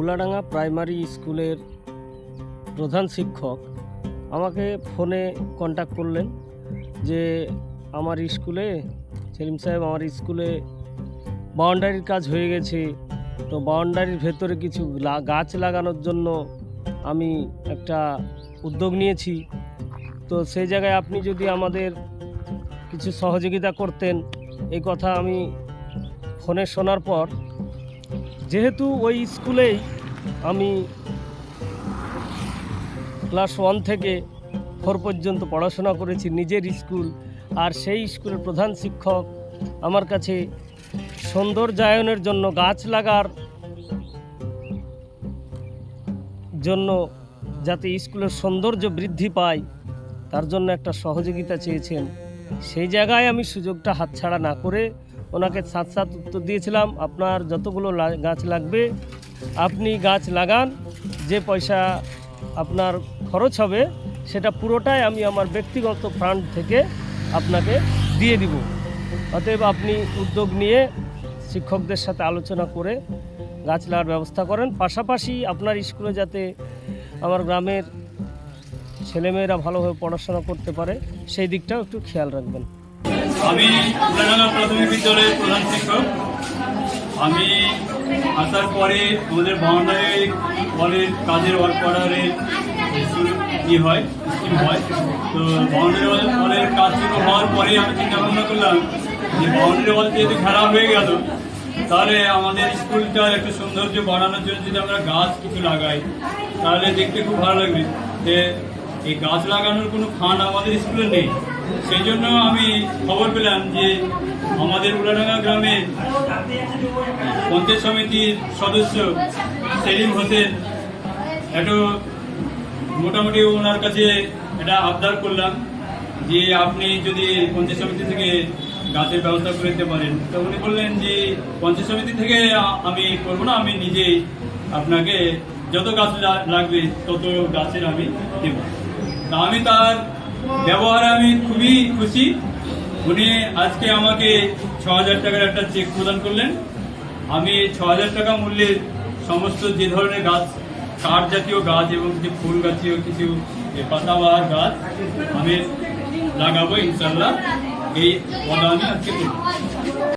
উলাডাঙ্গা primary স্কুলের প্রধান শিক্ষক আমাকে ফোনে কন্ট্যাক্ট করলেন যে আমার স্কুলে, সেলিম সাহেব, আমার স্কুলে বাউন্ডারির কাজ হয়ে গেছে। তো বাউন্ডারির ভেতরে কিছু গাছ লাগানোর জন্য আমি একটা উদ্যোগ নিয়েছি। তো সেই জায়গায় আপনি যদি আমাদের কিছু সহযোগিতা করতেন, এই কথা আমি ফোনে শোনার পর যেহেতু ওই স্কুলেই আমি ক্লাস ওয়ান থেকে ফোর পর্যন্ত পড়াশোনা করেছি, নিজের স্কুল। আর সেই স্কুলের প্রধান শিক্ষক আমার কাছে সৌন্দর্যায়নের জন্য, গাছ লাগার জন্য যাতে স্কুলের সৌন্দর্য বৃদ্ধি পায়, তার জন্য একটা সহযোগিতা চেয়েছেন। সেই জায়গায় আমি সুযোগটা হাতছাড়া না করে ওনাকে সাথ সাথ উত্তর দিয়েছিলাম, আপনার যতগুলো গাছ লাগবে, আপনি গাছ লাগান, যে পয়সা আপনার খরচ হবে, সেটা পুরোটাই আমি আমার ব্যক্তিগত ফান্ড থেকে আপনাকে দিয়ে দিব। অতএব আপনি উদ্যোগ নিয়ে শিক্ষকদের সাথে আলোচনা করে গাছ লাগার ব্যবস্থা করেন। পাশাপাশি আপনার স্কুলে যাতে আমার গ্রামের ছেলেমেয়েরা ভালোভাবে পড়াশোনা করতে পারে, সেই দিকটাও একটু খেয়াল রাখবেন। আমি উলাডাঙ্গা প্রাথমিক বিদ্যালয়ের প্রধান শিক্ষক। আমি আসার পরে আমাদের বাউন্ডারি ওয়ালের কাজের ওয়ার্ক অর্ডারে শুরু ই হয় স্কিম হয়। তো বাউন্ডারি ওয়ালের কাজ শুরু হওয়ার পরে আমি চিন্তা ভাবনা করলাম যে বাউন্ডারি ওয়াল যেহেতু খারাপ হয়ে গেল, তাহলে আমাদের স্কুলটার একটু সৌন্দর্য বাড়ানোর জন্য যদি আমরা গাছ কিছু লাগাই, তাহলে দেখতে খুব ভালো লাগবে। যে এই গাছ লাগানোর কোনো ফান্ড আমাদের স্কুলে নেই। সেই জন্য আমি খবর পেলাম যে আমাদের উলাডাঙ্গা গ্রামে পঞ্চায়েত সমিতির সদস্য সেলিম হোসেন একটু মোটামুটি ওনার কাছে এটা আবদার করলাম যে আপনি যদি পঞ্চায়েত সমিতি থেকে গাছের ব্যবস্থা করে দিতে পারেন। তো উনি বললেন যে পঞ্চায়েত সমিতি থেকে আমি করব না, আমি নিজেই আপনাকে যত গাছ লাগবে তত গাছের আমি দেব। তা আমি তার ব্যবহারে আমি খুবই খুশি। উনি আজকে আমাকে ছ হাজার টাকার একটা চেক প্রদান করলেন। আমি ছ হাজার টাকা মূল্যের সমস্ত যে ধরনের গাছ কাঠ জাতীয় গাছ এবং কিছু ফুল গাছীয় কিছু পাতাবাহার গাছ, আমি লাগাবো ইনশাল্লাহ এই আমি আজকে